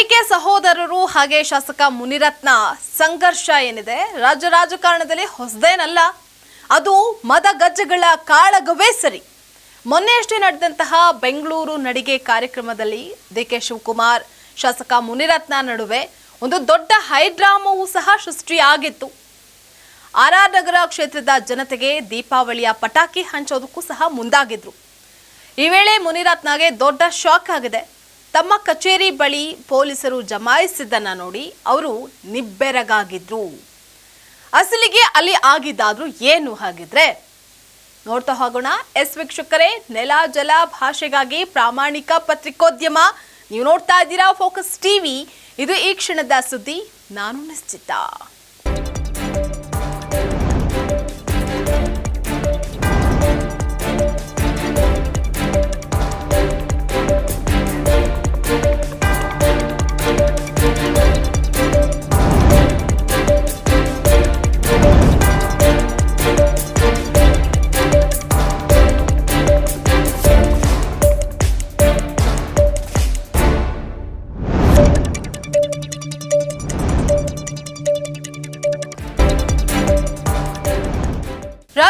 DK ಸಹೋದರರು ಹಾಗೆ ಶಾಸಕ ಮುನಿರತ್ನ ಸಂಘರ್ಷ ಏನಿದೆ? ರಾಜ್ಯ ರಾಜಕಾರಣದಲ್ಲಿ ಹೊಸದೇನಲ್ಲ. ಅದು ಮದ ಗಜ್ಜಗಳ ಕಾಳಗವೇ ಸರಿ. ಮೊನ್ನೆಯಷ್ಟೇ ನಡೆದಂತಹ ಬೆಂಗಳೂರು ನಡಿಗೆ ಕಾರ್ಯಕ್ರಮದಲ್ಲಿ ಡಿ ಕೆ ಶಿವಕುಮಾರ್, ಶಾಸಕ ಮುನಿರತ್ನ ನಡುವೆ ಒಂದು ದೊಡ್ಡ ಹೈಡ್ರಾಮವೂ ಸಹ ಸೃಷ್ಟಿಯಾಗಿತ್ತು. ಆರ್ ಆರ್ ನಗರ ಕ್ಷೇತ್ರದ ಜನತೆಗೆ ದೀಪಾವಳಿಯ ಪಟಾಕಿ ಹಂಚೋದಕ್ಕೂ ಸಹ ಮುಂದಾಗಿದ್ರು. ಈ ವೇಳೆ ಮುನಿರತ್ನಗೆ ದೊಡ್ಡ ಶಾಕ್ ಆಗಿದೆ. ತಮ್ಮ ಕಚೇರಿ ಬಳಿ ಪೊಲೀಸರು ಜಮಾಯಿಸಿದ್ದನ್ನ ನೋಡಿ ಅವರು ನಿಬ್ಬೆರಗಾಗಿದ್ರು. ಅಸಲಿಗೆ ಅಲ್ಲಿ ಆಗಿದ್ದಾದ್ರೂ ಏನು ಹಾಗಿದ್ರೆ? ನೋಡ್ತಾ ಹೋಗೋಣ. ಎಸ್ ವೀಕ್ಷಕರೇ, ನೆಲ ಜಲ ಭಾಷೆಗಾಗಿ ಪ್ರಾಮಾಣಿಕ ಪತ್ರಿಕೋದ್ಯಮ. ನೀವು ನೋಡ್ತಾ ಇದ್ದೀರಾ ಫೋಕಸ್ ಟಿವಿ. ಇದು ಈ ಕ್ಷಣದ ಸುದ್ದಿ. ನಾನು ನಿಶ್ಚಿತ.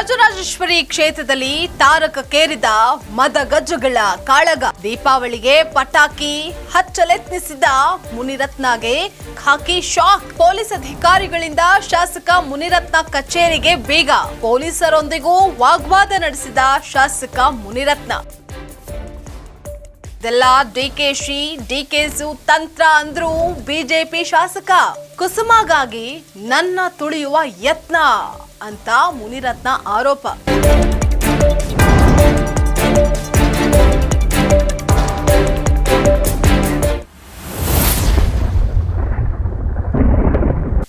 ರಾಜರಾಜೇಶ್ವರಿ ಕ್ಷೇತ್ರದಲ್ಲಿ ತಾರಕಕ್ಕೇರಿದ ಮದಗಜ್ಜುಗಳ ಕಾಳಗ ದೀಪಾವಳಿಗೆ ಪಟಾಕಿ ಹಚ್ಚಲೆತ್ನಿಸಿದ ಮುನಿರತ್ನಗೆ ಖಾಕಿ ಶಾಕ್. ಪೊಲೀಸ್ ಅಧಿಕಾರಿಗಳಿಂದ ಶಾಸಕ ಮುನಿರತ್ನ ಕಚೇರಿಗೆ ಬೀಗ ಪೊಲೀಸರೊಂದಿಗೂ ವಾಗ್ವಾದ ನಡೆಸಿದ ಶಾಸಕ ಮುನಿರತ್ನ. ಇದೆಲ್ಲ ಡಿಕೆಶಿ ಡಿಕೆಸು ತಂತ್ರ ಅಂದ್ರು ಬಿಜೆಪಿ ಶಾಸಕ. ಕುಸುಮಗಾಗಿ ನನ್ನ ತುಳಿಯುವ ಯತ್ನ. ಅಂತ ಮುನಿರತ್ನ ಆರೋಪ.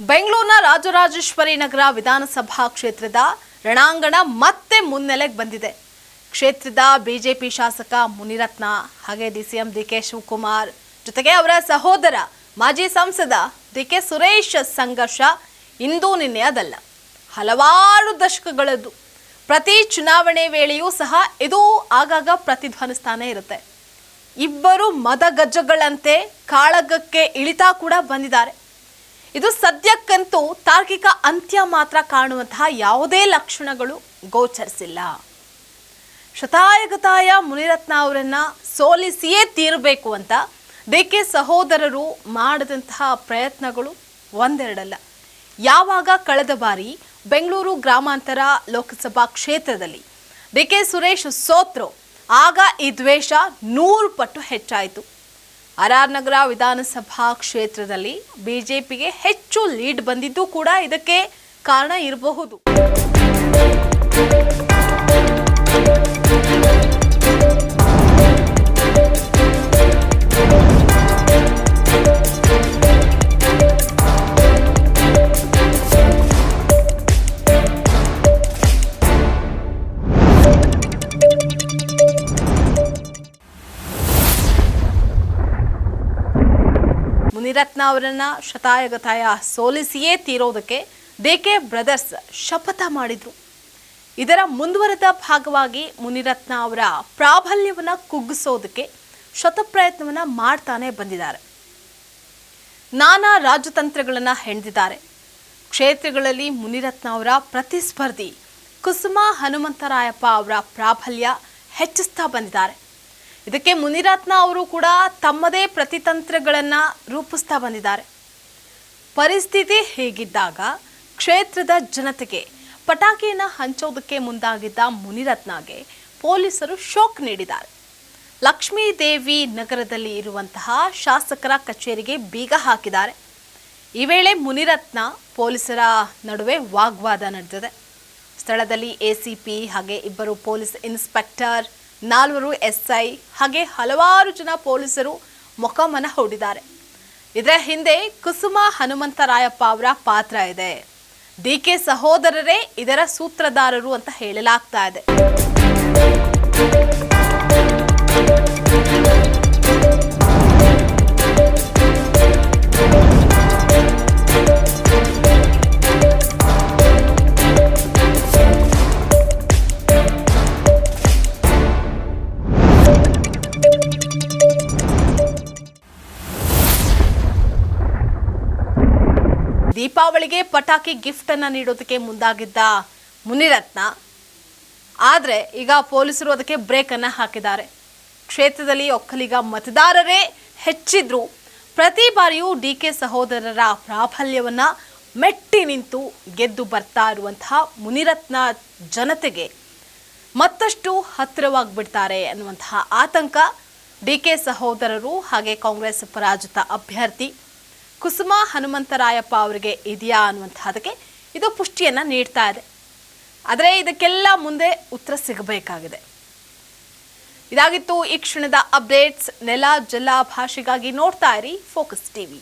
ಬೆಂಗಳೂರಿನ ರಾಜರಾಜೇಶ್ವರಿ ನಗರ ವಿಧಾನಸಭಾ ಕ್ಷೇತ್ರದ ರಣಾಂಗಣ ಮತ್ತೆ ಮುನ್ನೆಲೆಗೆ ಬಂದಿದೆ. ಕ್ಷೇತ್ರದ ಬಿಜೆಪಿ ಶಾಸಕ ಮುನಿರತ್ನ, ಹಾಗೆ ಡಿಸಿಎಂ ಡಿ ಕೆ ಶಿವಕುಮಾರ್ ಜೊತೆಗೆ ಅವರ ಸಹೋದರ, ಮಾಜಿ ಸಂಸದ ಡಿ ಕೆ ಸುರೇಶ್ ಸಂಘರ್ಷ ಇಂದು ನಿನ್ನೆ ಅದಲ್ಲ ಹಲವಾರು ದಶಕಗಳದ್ದು. ಪ್ರತಿ ಚುನಾವಣೆ ವೇಳೆಯೂ ಸಹ ಇದು ಆಗಾಗ ಪ್ರತಿಧ್ವನಿಸ್ತಾನೆ ಇರುತ್ತೆ. ಇಬ್ಬರು ಮದಗಜ್ಜಗಳಂತೆ ಕಾಳಗಕ್ಕೆ ಇಳಿತಾ ಕೂಡ ಬಂದಿದ್ದಾರೆ. ಇದು ಸದ್ಯಕ್ಕಂತೂ ತಾರ್ಕಿಕ ಅಂತ್ಯ ಮಾತ್ರ ಕಾಣುವಂತಹ ಯಾವುದೇ ಲಕ್ಷಣಗಳು ಗೋಚರಿಸಿಲ್ಲ. ಶತಾಯಗತಾಯ ಮುನಿರತ್ನ ಅವರನ್ನ ಸೋಲಿಸಿಯೇ ತೀರಬೇಕು ಅಂತ ದೇಕೆ ಸಹೋದರರು ಮಾಡಿದಂತಹ ಪ್ರಯತ್ನಗಳು ಒಂದೆರಡಲ್ಲ. ಯಾವಾಗ ಕಳೆದ ಬಾರಿ ಬೆಂಗಳೂರು ಗ್ರಾಮಾಂತರ ಲೋಕಸಭಾ ಕ್ಷೇತ್ರದಲ್ಲಿ ಡಿ ಕೆ ಸುರೇಶ್ ಸೋತ್ರು, ಆಗ ಈ ದ್ವೇಷ ನೂರು ಪಟ್ಟು ಹೆಚ್ಚಾಯಿತು. ಆರ್ ಆರ್ ನಗರ ವಿಧಾನಸಭಾ ಕ್ಷೇತ್ರದಲ್ಲಿ ಬಿಜೆಪಿಗೆ ಹೆಚ್ಚು ಲೀಡ್ ಬಂದಿದ್ದು ಕೂಡ ಇದಕ್ಕೆ ಕಾರಣ ಇರಬಹುದು. ಮುನಿರತ್ನ ಅವರನ್ನ ಶತಾಯಗತಾಯ ಸೋಲಿಸಿಯೇ ತೀರೋದಕ್ಕೆ ಕೆ ಬ್ರದರ್ಸ್ ಶಪಥ ಮಾಡಿದ್ರು. ಇದರ ಮುಂದುವರೆದ ಭಾಗವಾಗಿ ಮುನಿರತ್ನ ಅವರ ಪ್ರಾಬಲ್ಯವನ್ನ ಕುಗ್ಗಿಸೋದಕ್ಕೆ ಶತಪ್ರಯತ್ನವನ್ನ ಮಾಡ್ತಾನೆ ಬಂದಿದ್ದಾರೆ. ನಾನಾ ರಾಜತಂತ್ರಗಳನ್ನ ಹೆಣೆದಿದ್ದಾರೆ. ಕ್ಷೇತ್ರಗಳಲ್ಲಿ ಮುನಿರತ್ನ ಅವರ ಪ್ರತಿಸ್ಪರ್ಧಿ ಕುಸುಮ ಹನುಮಂತರಾಯಪ್ಪ ಅವರ ಪ್ರಾಬಲ್ಯ ಹೆಚ್ಚಿಸ್ತಾ ಬಂದಿದ್ದಾರೆ. ಇದಕ್ಕೆ ಮುನಿರತ್ನ ಅವರು ಕೂಡ ತಮ್ಮದೇ ಪ್ರತಿತಂತ್ರಗಳನ್ನು ರೂಪಿಸ್ತಾ ಬಂದಿದ್ದಾರೆ. ಪರಿಸ್ಥಿತಿ ಹೀಗಿದ್ದಾಗ ಕ್ಷೇತ್ರದ ಜನತೆಗೆ ಪಟಾಕಿಯನ್ನು ಹಂಚೋದಕ್ಕೆ ಮುಂದಾಗಿದ್ದ ಮುನಿರತ್ನಗೆ ಪೊಲೀಸರು ಶೋಕ್ ನೀಡಿದ್ದಾರೆ. ಲಕ್ಷ್ಮೀ ದೇವಿ ನಗರದಲ್ಲಿ ಇರುವಂತಹ ಶಾಸಕರ ಕಚೇರಿಗೆ ಬೀಗ ಹಾಕಿದ್ದಾರೆ. ಈ ವೇಳೆ ಮುನಿರತ್ನ ಪೊಲೀಸರ ನಡುವೆ ವಾಗ್ವಾದ ನಡೆದಿದೆ. ಸ್ಥಳದಲ್ಲಿ ಎಸಿಪಿ ಹಾಗೆ ಇಬ್ಬರು ಪೊಲೀಸ್ ಇನ್ಸ್ಪೆಕ್ಟರ್ ನಾಲ್ವರು ಎಸ್ಐ ಹಾಗೆ ಹಲವಾರು ಜನ ಪೊಲೀಸರು ಮೊಕಮನ ಹೂಡಿದ್ದಾರೆ. ಇದರ ಹಿಂದೆ ಕುಸುಮ ಹನುಮಂತರಾಯಪ್ಪ ಅವರ ಪಾತ್ರ ಇದೆ. ಡಿ ಕೆ ಸಹೋದರರೇ ಇದರ ಸೂತ್ರಧಾರರು ಅಂತ ಹೇಳಲಾಗ್ತಾ ಇದೆ. ದೀಪಾವಳಿಗೆ ಪಟಾಕಿ ಗಿಫ್ಟ್ ಅನ್ನ ನೀಡೋದಕ್ಕೆ ಮುಂದಾಗಿದ್ದ ಮುನಿರತ್ನ. ಆದರೆ ಈಗ ಪೊಲೀಸರು ಅದಕ್ಕೆ ಬ್ರೇಕ್ ಅನ್ನ ಹಾಕಿದ್ದಾರೆ. ಕ್ಷೇತ್ರದಲ್ಲಿ ಒಕ್ಕಲಿಗ ಮತದಾರರೇ ಹೆಚ್ಚಿದ್ರು. ಪ್ರತಿ ಬಾರಿಯೂ ಡಿ ಕೆ ಸಹೋದರರ ಪ್ರಾಬಲ್ಯವನ್ನ ಮೆಟ್ಟಿ ನಿಂತು ಗೆದ್ದು ಬರ್ತಾ ಇರುವಂತಹ ಮುನಿರತ್ನ ಜನತೆಗೆ ಮತ್ತಷ್ಟು ಹತ್ತಿರವಾಗಿಬಿಡ್ತಾರೆ ಅನ್ನುವಂತಹ ಆತಂಕ ಡಿ ಕೆ ಸಹೋದರರು ಹಾಗೆ ಕಾಂಗ್ರೆಸ್ ಪರಾಜಿತ ಅಭ್ಯರ್ಥಿ ಕುಸುಮ ಹನುಮಂತರಾಯಪ್ಪ ಅವರಿಗೆ ಇದೆಯಾ ಅನ್ನುವಂತಹದಕ್ಕೆ ಇದು ಪುಷ್ಟಿಯನ್ನು ನೀಡ್ತಾ ಇದೆ. ಆದರೆ ಇದಕ್ಕೆಲ್ಲ ಮುಂದೆ ಉತ್ತರ ಸಿಗಬೇಕಾಗಿದೆ. ಇದಾಗಿತ್ತು ಈ ಕ್ಷಣದ ಅಪ್ಡೇಟ್ಸ್. ನೆಲ, ಜಲ ಭಾಷೆಗಾಗಿ ನೋಡ್ತಾ ಇರಿ ಫೋಕಸ್ ಟಿವಿ.